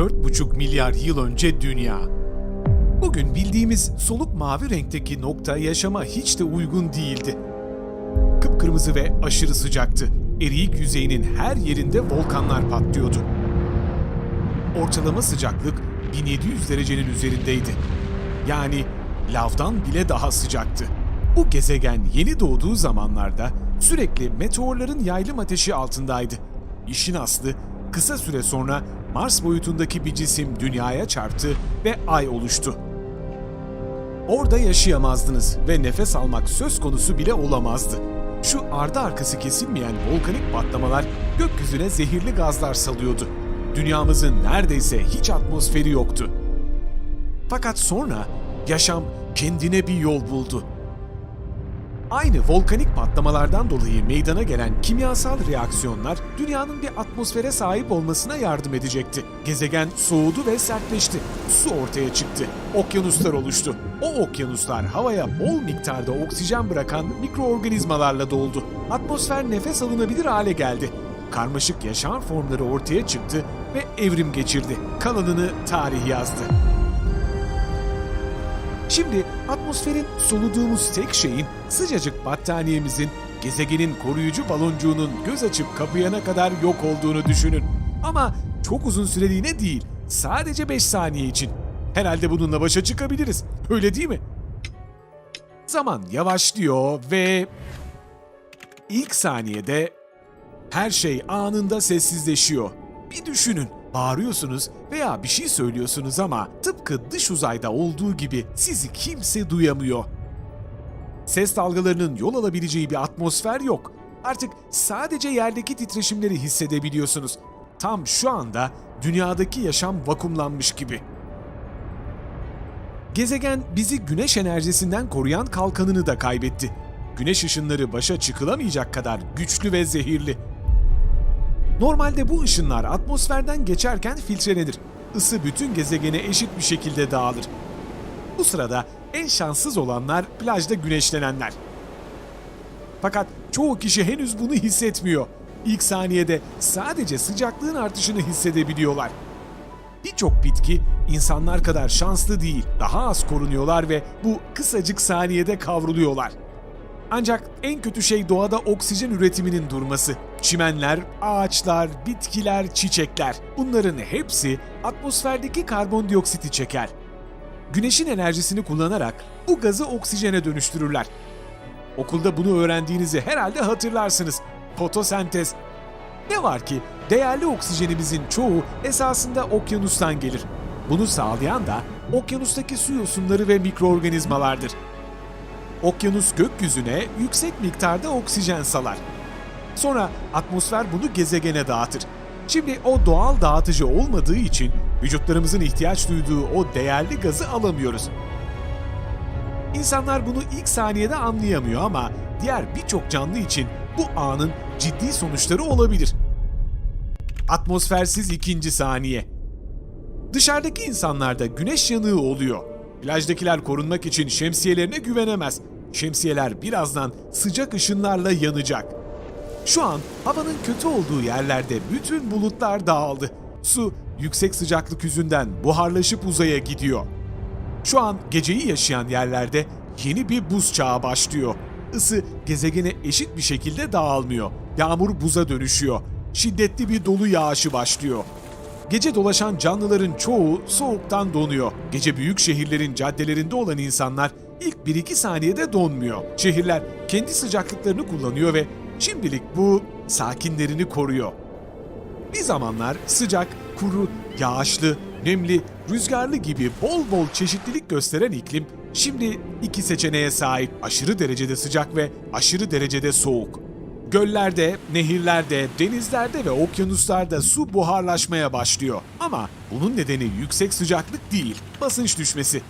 4,5 milyar yıl önce dünya. Bugün bildiğimiz soluk mavi renkteki nokta yaşama hiç de uygun değildi. Kıpkırmızı ve aşırı sıcaktı. Eriyik yüzeyinin her yerinde volkanlar patlıyordu. Ortalama sıcaklık 1700 derecenin üzerindeydi. Yani lavdan bile daha sıcaktı. Bu gezegen yeni doğduğu zamanlarda sürekli meteorların yaylım ateşi altındaydı. İşin aslı kısa süre sonra Mars boyutundaki bir cisim dünyaya çarptı ve ay oluştu. Orada yaşayamazdınız ve nefes almak söz konusu bile olamazdı. Şu ardı arkası kesilmeyen volkanik patlamalar gökyüzüne zehirli gazlar salıyordu. Dünyamızın neredeyse hiç atmosferi yoktu. Fakat sonra yaşam kendine bir yol buldu. Aynı volkanik patlamalardan dolayı meydana gelen kimyasal reaksiyonlar dünyanın bir atmosfere sahip olmasına yardım edecekti. Gezegen soğudu ve sertleşti. Su ortaya çıktı. Okyanuslar oluştu. O okyanuslar havaya bol miktarda oksijen bırakan mikroorganizmalarla doldu. Atmosfer nefes alınabilir hale geldi. Karmaşık yaşam formları ortaya çıktı ve evrim geçirdi. Kalanını tarih yazdı. Şimdi atmosferin soluduğumuz tek şeyin sıcacık battaniyemizin gezegenin koruyucu baloncuğunun göz açıp kapayana kadar yok olduğunu düşünün. Ama çok uzun süreliğine değil, sadece 5 saniye için. Herhalde bununla başa çıkabiliriz. Öyle değil mi? Zaman yavaşlıyor ve ilk saniyede her şey anında sessizleşiyor. Bir düşünün. Bağırıyorsunuz veya bir şey söylüyorsunuz ama tıpkı dış uzayda olduğu gibi sizi kimse duyamıyor. Ses dalgalarının yol alabileceği bir atmosfer yok. Artık sadece yerdeki titreşimleri hissedebiliyorsunuz. Tam şu anda dünyadaki yaşam vakumlanmış gibi. Gezegen bizi güneş enerjisinden koruyan kalkanını da kaybetti. Güneş ışınları başa çıkılamayacak kadar güçlü ve zehirli. Normalde bu ışınlar atmosferden geçerken filtrelenir. Isı bütün gezegene eşit bir şekilde dağılır. Bu sırada en şanssız olanlar plajda güneşlenenler. Fakat çoğu kişi henüz bunu hissetmiyor. İlk saniyede sadece sıcaklığın artışını hissedebiliyorlar. Birçok bitki insanlar kadar şanslı değil, daha az korunuyorlar ve bu kısacık saniyede kavruluyorlar. Ancak en kötü şey doğada oksijen üretiminin durması. Çimenler, ağaçlar, bitkiler, çiçekler bunların hepsi atmosferdeki karbondioksiti çeker. Güneşin enerjisini kullanarak bu gazı oksijene dönüştürürler. Okulda bunu öğrendiğinizi herhalde hatırlarsınız. Fotosentez. Ne var ki değerli oksijenimizin çoğu esasında okyanustan gelir. Bunu sağlayan da okyanustaki su yosunları ve mikroorganizmalardır. Okyanus gökyüzüne yüksek miktarda oksijen salar. Sonra atmosfer bunu gezegene dağıtır. Şimdi o doğal dağıtıcı olmadığı için vücutlarımızın ihtiyaç duyduğu o değerli gazı alamıyoruz. İnsanlar bunu ilk saniyede anlayamıyor ama diğer birçok canlı için bu anın ciddi sonuçları olabilir. Atmosfersiz ikinci saniye. Dışarıdaki insanlarda güneş yanığı oluyor. Plajdakiler korunmak için şemsiyelerine güvenemez. Şemsiyeler birazdan sıcak ışınlarla yanacak. Şu an havanın kötü olduğu yerlerde bütün bulutlar dağıldı. Su yüksek sıcaklık yüzünden buharlaşıp uzaya gidiyor. Şu an geceyi yaşayan yerlerde yeni bir buz çağı başlıyor. Isı gezegene eşit bir şekilde dağılmıyor. Yağmur buza dönüşüyor. Şiddetli bir dolu yağışı başlıyor. Gece dolaşan canlıların çoğu soğuktan donuyor. Gece büyük şehirlerin caddelerinde olan insanlar ilk 1-2 saniyede donmuyor. Şehirler kendi sıcaklıklarını kullanıyor ve şimdilik bu sakinlerini koruyor. Bir zamanlar sıcak, kuru, yağışlı, nemli, rüzgarlı gibi bol bol çeşitlilik gösteren iklim şimdi iki seçeneğe sahip aşırı derecede sıcak ve aşırı derecede soğuk. Göllerde, nehirlerde, denizlerde ve okyanuslarda su buharlaşmaya başlıyor. Ama bunun nedeni yüksek sıcaklık değil, basınç düşmesi.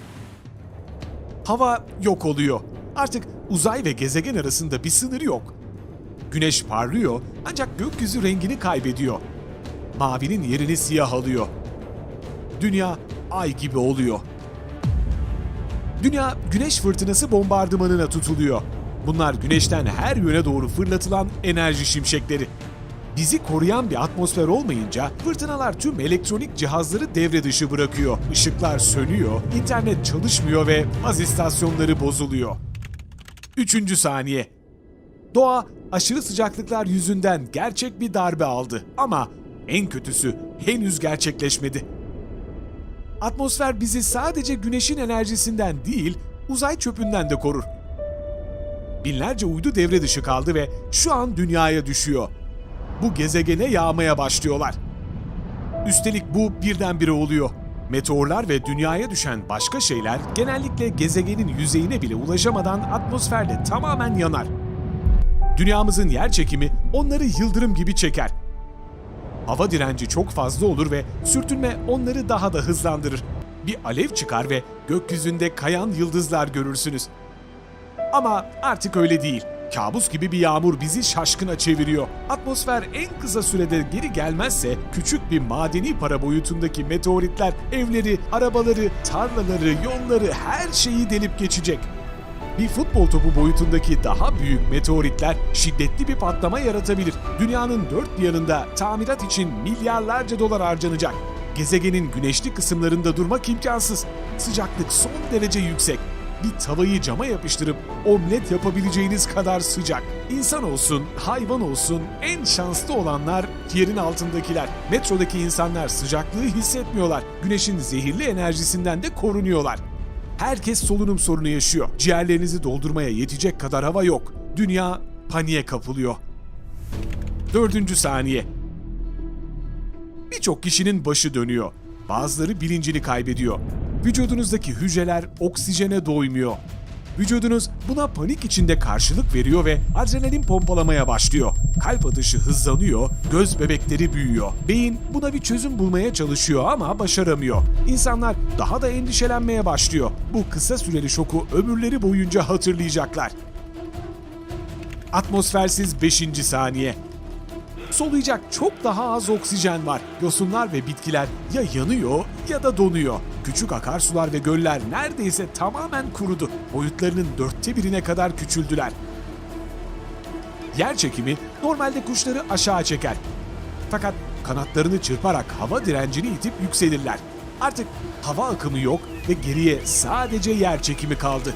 Hava yok oluyor. Artık uzay ve gezegen arasında bir sınır yok. Güneş parlıyor ancak gökyüzü rengini kaybediyor. Mavinin yerini siyah alıyor. Dünya ay gibi oluyor. Dünya güneş fırtınası bombardımanına tutuluyor. Bunlar güneşten her yöne doğru fırlatılan enerji şimşekleri. Bizi koruyan bir atmosfer olmayınca fırtınalar tüm elektronik cihazları devre dışı bırakıyor. Işıklar sönüyor, internet çalışmıyor ve baz istasyonları bozuluyor. Üçüncü saniye. Doğa aşırı sıcaklıklar yüzünden gerçek bir darbe aldı ama en kötüsü henüz gerçekleşmedi. Atmosfer bizi sadece güneşin enerjisinden değil, uzay çöpünden de korur. Binlerce uydu devre dışı kaldı ve şu an dünyaya düşüyor. Bu gezegene yağmaya başlıyorlar. Üstelik bu birdenbire oluyor. Meteorlar ve dünyaya düşen başka şeyler genellikle gezegenin yüzeyine bile ulaşamadan atmosferde tamamen yanar. Dünyamızın yer çekimi onları yıldırım gibi çeker. Hava direnci çok fazla olur ve sürtünme onları daha da hızlandırır. Bir alev çıkar ve gökyüzünde kayan yıldızlar görürsünüz. Ama artık öyle değil. Kabus gibi bir yağmur bizi şaşkına çeviriyor. Atmosfer en kısa sürede geri gelmezse küçük bir madeni para boyutundaki meteoritler evleri, arabaları, tarlaları, yolları her şeyi delip geçecek. Bir futbol topu boyutundaki daha büyük meteoritler şiddetli bir patlama yaratabilir. Dünyanın dört bir yanında tamirat için milyarlarca dolar harcanacak. Gezegenin güneşli kısımlarında durmak imkansız. Sıcaklık son derece yüksek. Bir tavayı cama yapıştırıp omlet yapabileceğiniz kadar sıcak. İnsan olsun, hayvan olsun en şanslı olanlar yerin altındakiler. Metrodaki insanlar sıcaklığı hissetmiyorlar. Güneşin zehirli enerjisinden de korunuyorlar. Herkes solunum sorunu yaşıyor. Ciğerlerinizi doldurmaya yetecek kadar hava yok. Dünya paniğe kapılıyor. Dördüncü saniye. Birçok kişinin başı dönüyor. Bazıları bilincini kaybediyor. Vücudunuzdaki hücreler oksijene doymuyor. Vücudunuz buna panik içinde karşılık veriyor ve adrenalin pompalamaya başlıyor. Kalp atışı hızlanıyor, göz bebekleri büyüyor. Beyin buna bir çözüm bulmaya çalışıyor ama başaramıyor. İnsanlar daha da endişelenmeye başlıyor. Bu kısa süreli şoku ömürleri boyunca hatırlayacaklar. Atmosfersiz 5. saniye. Soluyacak çok daha az oksijen var. Yosunlar ve bitkiler ya yanıyor ya da donuyor. Küçük akarsular ve göller neredeyse tamamen kurudu. Boyutlarının dörtte birine kadar küçüldüler. Yer çekimi normalde kuşları aşağı çeker. Fakat kanatlarını çırparak hava direncini itip yükselirler. Artık hava akımı yok ve geriye sadece yer çekimi kaldı.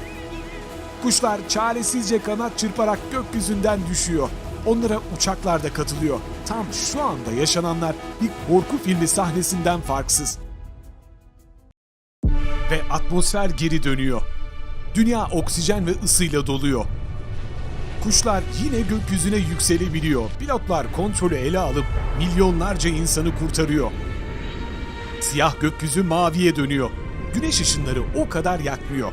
Kuşlar çaresizce kanat çırparak gökyüzünden düşüyor. Onlara uçaklar da katılıyor. Tam şu anda yaşananlar bir korku filmi sahnesinden farksız. Ve atmosfer geri dönüyor. Dünya oksijen ve ısıyla doluyor. Kuşlar yine gökyüzüne yükselebiliyor. Pilotlar kontrolü ele alıp milyonlarca insanı kurtarıyor. Siyah gökyüzü maviye dönüyor. Güneş ışınları o kadar yakmıyor.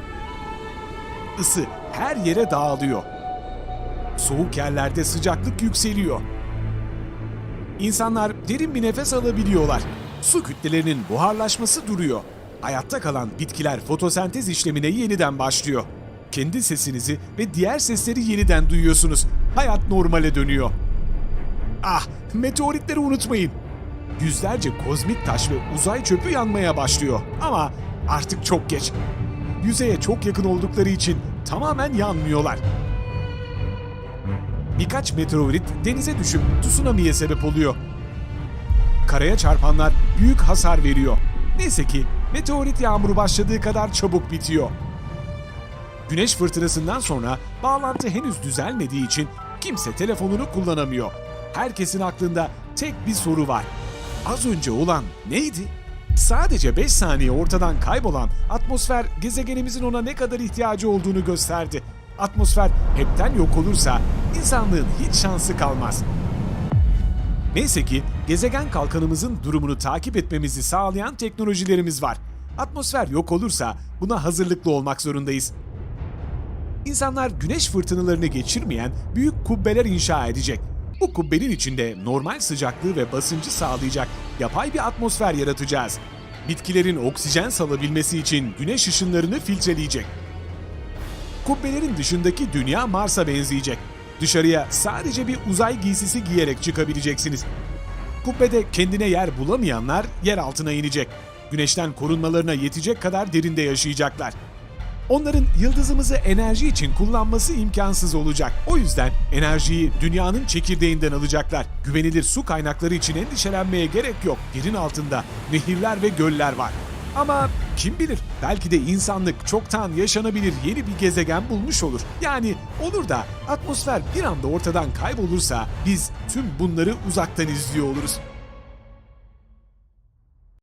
Isı her yere dağılıyor. Soğuk yerlerde sıcaklık yükseliyor. İnsanlar derin bir nefes alabiliyorlar. Su kütlelerinin buharlaşması duruyor. Hayatta kalan bitkiler fotosentez işlemine yeniden başlıyor. Kendi sesinizi ve diğer sesleri yeniden duyuyorsunuz. Hayat normale dönüyor. Ah, meteoritleri unutmayın. Yüzlerce kozmik taş ve uzay çöpü yanmaya başlıyor. Ama artık çok geç. Yüzeye çok yakın oldukları için tamamen yanmıyorlar. Birkaç meteorit denize düşüp tsunami'ye sebep oluyor. Karaya çarpanlar büyük hasar veriyor. Neyse ki meteorit yağmuru başladığı kadar çabuk bitiyor. Güneş fırtınasından sonra bağlantı henüz düzelmediği için kimse telefonunu kullanamıyor. Herkesin aklında tek bir soru var. Az önce olan neydi? Sadece 5 saniye ortadan kaybolan atmosfer gezegenimizin ona ne kadar ihtiyacı olduğunu gösterdi. Atmosfer hepten yok olursa insanlığın hiç şansı kalmaz. Neyse ki gezegen kalkanımızın durumunu takip etmemizi sağlayan teknolojilerimiz var. Atmosfer yok olursa buna hazırlıklı olmak zorundayız. İnsanlar güneş fırtınalarını geçirmeyen büyük kubbeler inşa edecek. Bu kubbenin içinde normal sıcaklığı ve basıncı sağlayacak yapay bir atmosfer yaratacağız. Bitkilerin oksijen salabilmesi için güneş ışınlarını filtreleyecek. Kubbelerin dışındaki dünya Mars'a benzeyecek. Dışarıya sadece bir uzay giysisi giyerek çıkabileceksiniz. Kubbede kendine yer bulamayanlar yer altına inecek. Güneşten korunmalarına yetecek kadar derinde yaşayacaklar. Onların yıldızımızı enerji için kullanması imkansız olacak. O yüzden enerjiyi dünyanın çekirdeğinden alacaklar. Güvenilir su kaynakları için endişelenmeye gerek yok. Yerin altında nehirler ve göller var. Ama kim bilir belki de insanlık çoktan yaşanabilir yeni bir gezegen bulmuş olur. Yani olur da atmosfer bir anda ortadan kaybolursa biz tüm bunları uzaktan izliyor oluruz.